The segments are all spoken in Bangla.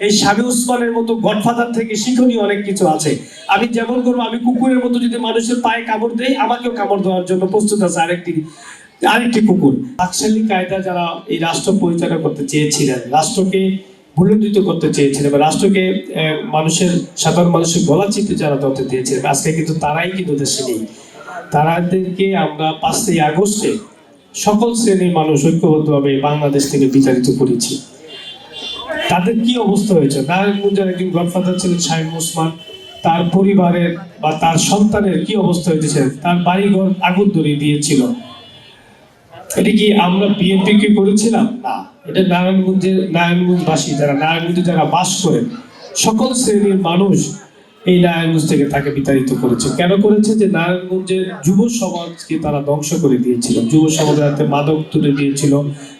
এই স্বামী উসমানের মতো গডফাদার থেকে শিক্ষণীয় অনেক কিছু আছে। আমি যেমন করব, আমি কুকুরের মতো যদি মানুষের পায়ে কামড় দেই, আমাকেও কামড় দেওয়ার জন্য প্রস্তুত আছে আরেকটি আরেকটি কুকুর। বাকশালী কায়দা যারা এই রাষ্ট্র পরিচালনা করতে চেয়েছিলেন, রাষ্ট্রকে ভুলুণ্ঠিত করতে চেয়েছিলেন বা রাষ্ট্রকে মানুষের, সাধারণ মানুষের গলা চিপে যারা ধরতে দিয়েছিলেন, আজকে কিন্তু তারাই কিন্তু দেশে নেই। তারাদেরকে আমরা পাঁচই আগস্টে সকল শ্রেণির মানুষ ঐক্যবদ্ধভাবে বাংলাদেশ থেকে বিতাড়িত করেছি। তাদের কি অবস্থা হয়েছে? নারায়ণগঞ্জের একজন গডফাদার ছিলেন শাহিম ওসমান। তার পরিবারের বা তার সন্তানের কি অবস্থা হয়েছে তার বাড়িঘর আগুন ধরিয়ে দিয়েছিল। এটা কি আমরা বিএনপি কি করেছিলাম? না, এটা নারায়ণগঞ্জের নারায়ণগঞ্জবাসী, যারা নারায়ণগঞ্জে যারা বাস করেন, সকল শ্রেণির মানুষ এই নারায়ণগঞ্জ থেকে তাকে বিতাড়িত করেছে। কেন করেছে? যে নারায়ণগঞ্জের যুব সমাজকে তারা ধ্বংস করে দিয়েছিল। যুব সমাজের হাতে মাদক তুলে দিয়েছিল,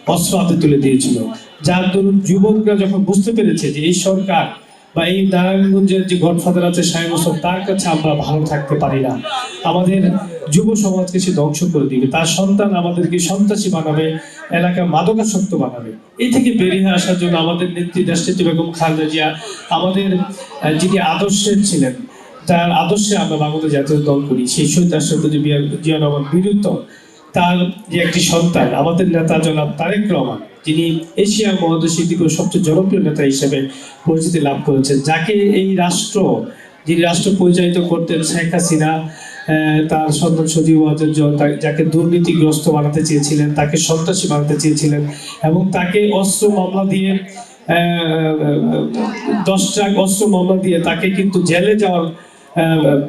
অস্ত্র হাতে তুলে দিয়েছিল। যার দরুন যুবকরা যখন বুঝতে পেরেছে যে এই সরকার বা এই নারায়ণগঞ্জের যে গডফাদার আছে সাহেব তার কাছে আমরা ভালো থাকতে পারি না। আমাদের যুব সমাজকে সে ধ্বংস করে দিবে। তার সন্তান আমাদেরকে সন্ত্রাসী বানাবে, এলাকার মাদকাসক্ত বানাবে। এই থেকে বেরিয়ে আসার জন্য আমাদের নেত্রী দেশনেত্রী বেগম খালেদা জিয়া আমাদের যিনি আদর্শের ছিলেন, তার আদর্শে আমরা বাংলাদেশ জাতীয় দল করি। সেই শহীদ রাষ্ট্রপতি জিয়া রহমান বিরুদ্ধ তার যে একটি সন্তান, আমাদের নেতা জনাব তারেক রহমান, যিনি এশিয়া মহাদেশীয় দ্বীপের সবচেয়ে জনপ্রিয় নেতা হিসেবে পরিচিতি লাভ করেছেন। যাকে এই রাষ্ট্র, যিনি রাষ্ট্র পরিচালিত করতেন শেখ হাসিনা তার সন্তান জন যাকে দুর্নীতিগ্রস্ত বানাতে চেয়েছিলেন, তাকে সন্ত্রাসী বানাতে চেয়েছিলেন এবং তাকে অস্ত্র মামলা দিয়ে দশ ট্রাক অস্ত্র মামলা দিয়ে তাকে কিন্তু জেলে যাওয়ার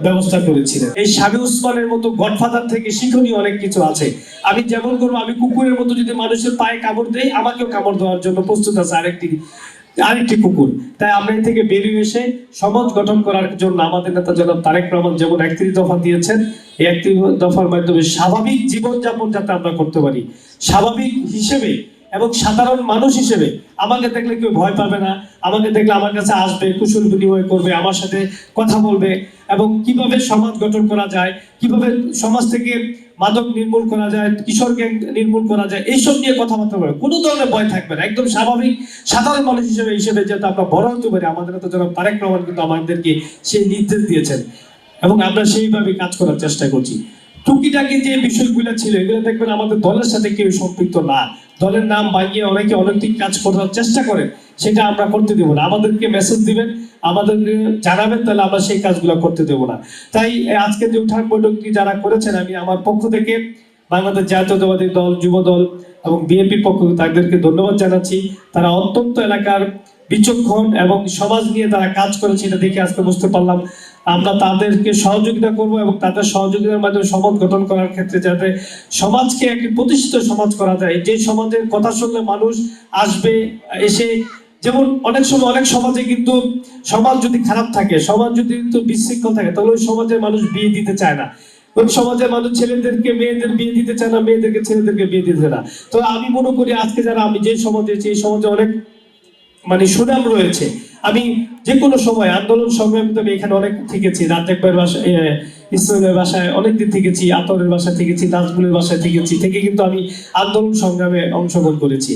ব্যবস্থা করেছিলেন। এই স্বামী উসমানের মতো গডফাদার থেকে শিক্ষণীয় অনেক কিছু আছে। আমি যেমন করব, আমি কুকুরের মতো যদি মানুষের পায়ে কামড় দেই, আমাকেও কামড় দেওয়ার জন্য প্রস্তুত আছে আরেকটি আরেকটি কুকুর। তাই আমরা এর থেকে বেরিয়ে এসে সমাজ গঠন করার জন্য আমাদের নেতা জনাব তারেক রহমান যেমন একত্রিশ দফা দিয়েছেন, এই একত্রিশ দফার মাধ্যমে স্বাভাবিক জীবনযাপন যাতে আমরা করতে পারি। স্বাভাবিক হিসেবে এবং সাধারণ মানুষ হিসেবে আমাকে দেখলে কেউ ভয় পাবে না। আমাকে দেখলে আমার কাছে আসবে, কুশল বিনিময় করবে, আমার সাথে কথা বলবে এবং কীভাবে সমাজ গঠন করা যায়, কীভাবে সমাজ থেকে মাদক নির্মূল করা যায়, কিশোর গ্যাং নির্মূল করা যায়, এইসব নিয়ে কথাবার্তা বলবে কোনো ধরনের ভয় থাকবে না। একদম স্বাভাবিক, সাধারণ মানুষ হিসেবে হিসেবে যাতে আমরা বড় হতে পারি, আমাদের তো যেন তারেক রহমান কিন্তু আমাদেরকে সেই নির্দেশ দিয়েছেন এবং আমরা সেইভাবে কাজ করার চেষ্টা করছি। টুকিটাকি যে বিষয়গুলো ছিল, এগুলো দেখবেন আমাদের দলের সাথে কেউ সম্পৃক্ত না। দলের নাম বাগিয়ে অনেকে অনৈতিক কাজ করার চেষ্টা করে সেটা আমরা করতে দেবো না। আমাদেরকে মেসেজ দিবেন, আমাদেরকে জানাবেন, তাহলে আমরা সেই কাজগুলো করতে দেবো না। তাই আজকে যে উঠান বৈঠকটি যারা করেছেন, আমি আমার পক্ষ থেকে বাংলাদেশ জাতীয়তাবাদী দল, যুব দল এবং বিএনপি পক্ষ তাদেরকে ধন্যবাদ জানাচ্ছি। তারা অত্যন্ত এলাকার বিচক্ষণ এবং সমাজ নিয়ে তারা কাজ করেছে, এটা দেখে আজকে বুঝতে পারলাম। আমরা তাদেরকে সহযোগিতা করব এবং তাদের সহযোগিতার মাধ্যমে সমাজ গঠন করার ক্ষেত্রে যাতে সমাজকে একটি প্রতিষ্ঠিত সমাজ করা যায়। যে সমাজের কথা শুনলে মানুষ আসবে, এসে যেমন অনেক সময় অনেক সমাজে কিন্তু সমাজ যদি খারাপ থাকে, সমাজ যদি কিন্তু বিশৃঙ্খল থাকে, তাহলে ওই সমাজের মানুষ বিয়ে দিতে চায় না। সমাজের মানুষ ছেলেদেরকে, মেয়েদের বিয়ে দিতে চায় না, মেয়েদেরকে, ছেলেদেরকে বিয়ে দিতে না। তো আমি মনে করি আজকে যারা আমি যে সমাজে এই সমাজে অনেক মানে সুনাম রয়েছে। আমি যে কোনো সময় আন্দোলন সংগ্রাম তো আমি এখানে অনেক থেকেছি রাজ্জাকবার বাসায় ইসলামের বাসায় অনেকদিন থেকেছি, আতরের বাসায় থেকেছি তাজমুলের বাসায় থেকেছি, থেকে কিন্তু আমি আন্দোলন সংগ্রামে অংশগ্রহণ করেছি।